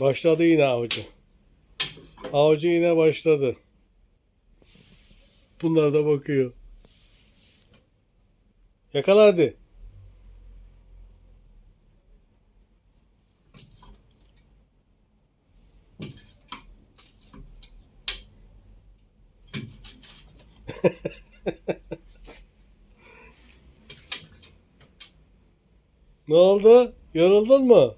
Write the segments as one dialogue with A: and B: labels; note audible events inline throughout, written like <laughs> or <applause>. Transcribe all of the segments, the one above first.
A: Başladı yine avcı. Avcı yine başladı. Bunlar da bakıyor. Yakala hadi. <laughs> ne oldu? Yoruldun mu?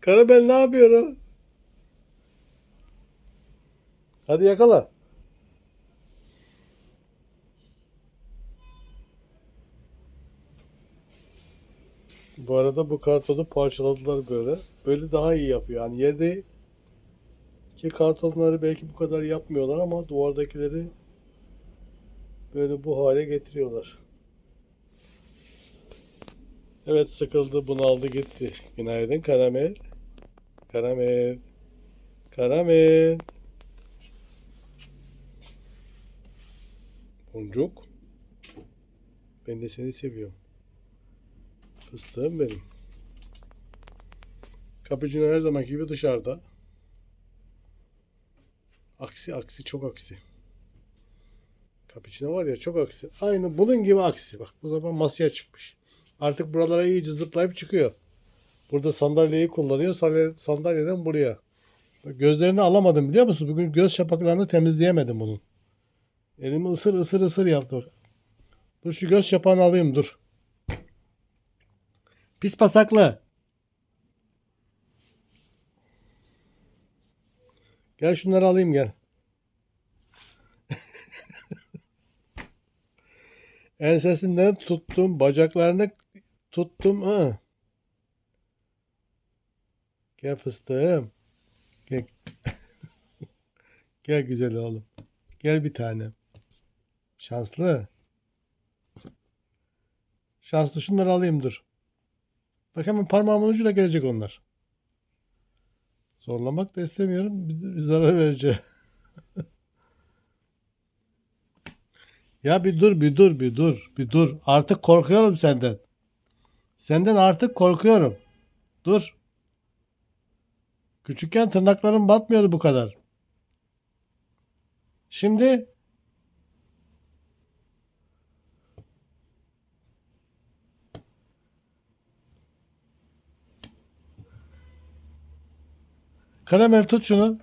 A: Karabel ne yapıyor o? Hadi yakala. Bu arada bu kartonu parçaladılar böyle. Böyle daha iyi yapıyor. Yani yerde ki kartonları belki bu kadar yapmıyorlar ama duvardakileri böyle bu hale getiriyorlar. Evet sıkıldı, bunaldı gitti. Günaydın Karamel. Karamel. Karamel. Boncuk. Ben de seni seviyorum. Fıstığım benim. Kapıcino her zamanki gibi dışarıda. Aksi aksi çok aksi. Cappuccino var ya çok aksi. Aynı bunun gibi aksi. Bak bu zaman masaya çıkmış. Artık buralara iyice zıplayıp çıkıyor. Burada sandalyeyi kullanıyor. Sandalye- Sandalyeden buraya. Gözlerini alamadım biliyor musun? Bugün göz şapaklarını temizleyemedim bunun. Elimi ısır ısır ısır yaptı. Dur şu göz şapağını alayım dur. Pis pasaklı. Gel şunları alayım gel. <laughs> Ensesinden tuttum, bacaklarını tuttum. Hı. Gel fıstığım. Gel. <laughs> Gel güzel oğlum. Gel bir tane. Şanslı. Şanslı şunları alayım dur. Bak hemen parmağımın ucuyla gelecek onlar. Zorlamak da istemiyorum. Bir, bir zarar vereceğim. <laughs> Ya bir dur bir dur bir dur bir dur. Artık korkuyorum senden. Senden artık korkuyorum. Dur. Küçükken tırnaklarım batmıyordu bu kadar. Şimdi Karamel tut şunu.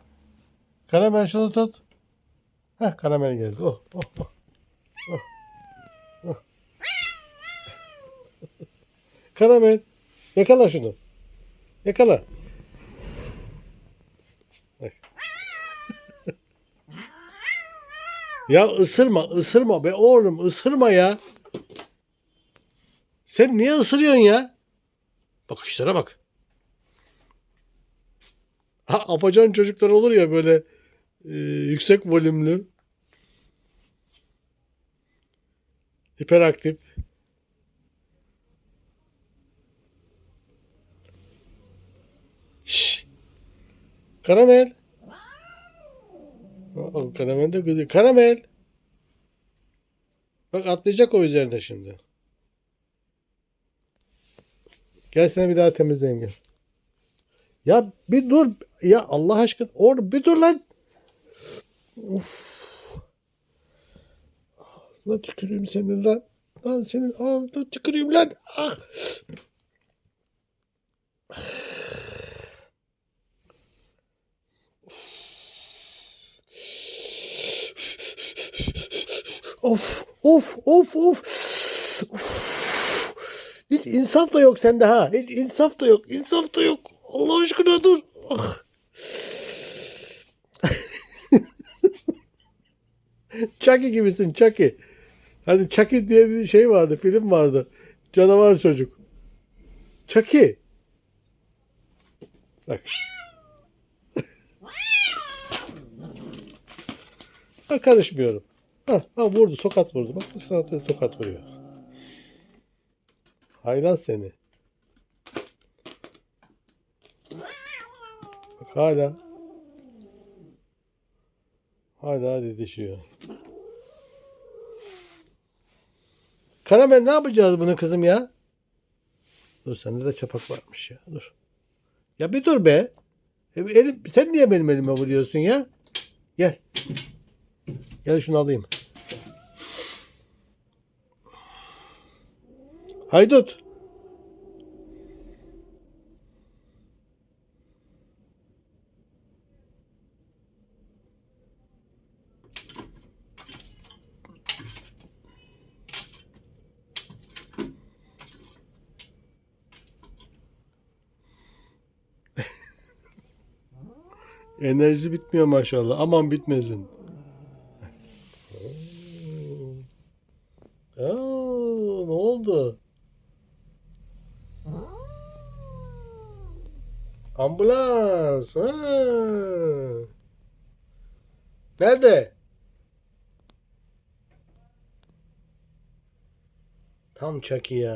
A: Karamel şunu tut. Heh karamel geldi. Oh, oh, oh. <laughs> Karamel. Yakala şunu. Yakala. Ya ısırma, ısırma be oğlum, ısırma ya. Sen niye ısırıyorsun ya? Bakışlara bak. Ha, apacan çocuklar olur ya böyle e, yüksek volümlü. Hiperaktif. Şşş. Karamel. Aa, karamel de kızıyor. Karamel. Bak atlayacak o üzerine şimdi. Gel seni bir daha temizleyeyim gel. Ya bir dur. Ya Allah aşkına. Oğlum bir dur lan. Of. Ağzına tüküreyim senin lan. Lan senin ağzına tüküreyim lan. Ah. Of of of of. of. Hiç insaf da yok sende ha. Hiç insaf da yok. İnsaf da yok. Allah aşkına dur. Ah. <laughs> Chucky gibisin Chucky. Hani Chucky diye bir şey vardı, film vardı. Canavar çocuk. Chucky. Bak. <laughs> Ha, karışmıyorum. Ha, ha vurdu, tokat vurdu. Bak sana da tokat vuruyor. Haylaz seni. Bak hala. Hala didişiyor. Karamel ne yapacağız bunu kızım ya? Dur sende de çapak varmış ya. Dur. Ya bir dur be. E, elim, sen niye benim elime vuruyorsun ya? Gel. Gel şunu alayım. Haydut. <laughs> Enerji bitmiyor maşallah. Aman bitmesin. Aa, ne oldu? Ambulans. Ha. Nerede? Tam Chucky ya.